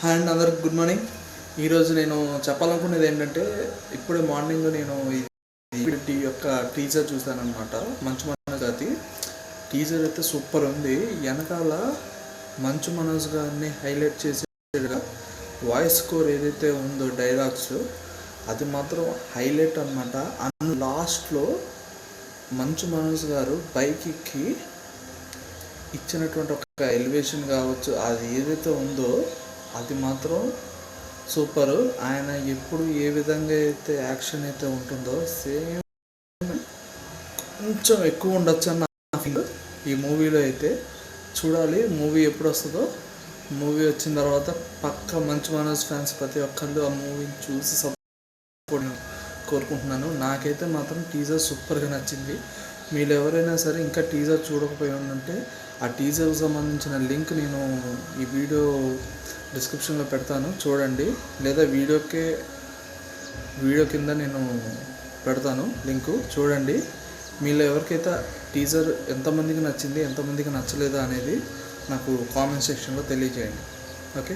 Hi and అందరికి good morning. ఈరోజు నేను చెప్పాలనుకునేది ఏంటంటే ఇప్పుడే మార్నింగ్ నేను టీ యొక్క టీజర్ చూసాను అనమాట మంచు మనోజ్ గారి టీజర్ అయితే సూపర్ ఉంది. వెనకాల మంచు మనోజ్ గారిని హైలైట్ చేసి వాయిస్ స్కోర్ ఏదైతే ఉందో డైలాగ్స్ అది మాత్రం హైలైట్ అనమాట అండ్ లాస్ట్లో మంచు మనోజ్ గారు బైక్ ఎక్కి ఇచ్చినటువంటి ఒక ఎలివేషన్ కావచ్చు అది ఏదైతే ఉందో అది మాత్రం సూపర్. ఆయన ఎప్పుడు ఏ విధంగా అయితే యాక్షన్ అయితే ఉంటుందో సేమ్ కొంచెం ఎక్కువ ఉండొచ్చు అన్న ఫీల్ ఈ మూవీలో అయితే. చూడాలి మూవీ ఎప్పుడు వస్తుందో. మూవీ వచ్చిన తర్వాత పక్క మంచి మనోజ్ ఫ్యాన్స్ ప్రతి ఒక్కళ్ళు ఆ మూవీని చూసి సపోర్ట్ కోరుకుంటున్నాను. నాకైతే మాత్రం టీజర్ సూపర్గా నచ్చింది. మీరు ఎవరైనా సరే ఇంకా టీజర్ చూడకపోయి ఉంటే ఆ టీజర్కి సంబంధించిన లింక్ నేను ఈ వీడియో డిస్క్రిప్షన్లో పెడతాను చూడండి. లేదా వీడియోకే వీడియో కింద నేను పెడతాను లింకు చూడండి. మీలో ఎవరికైతే టీజర్ ఎంతమందికి నచ్చింది ఎంతమందికి నచ్చలేదా అనేది నాకు కామెంట్ సెక్షన్లో తెలియజేయండి. ఓకే?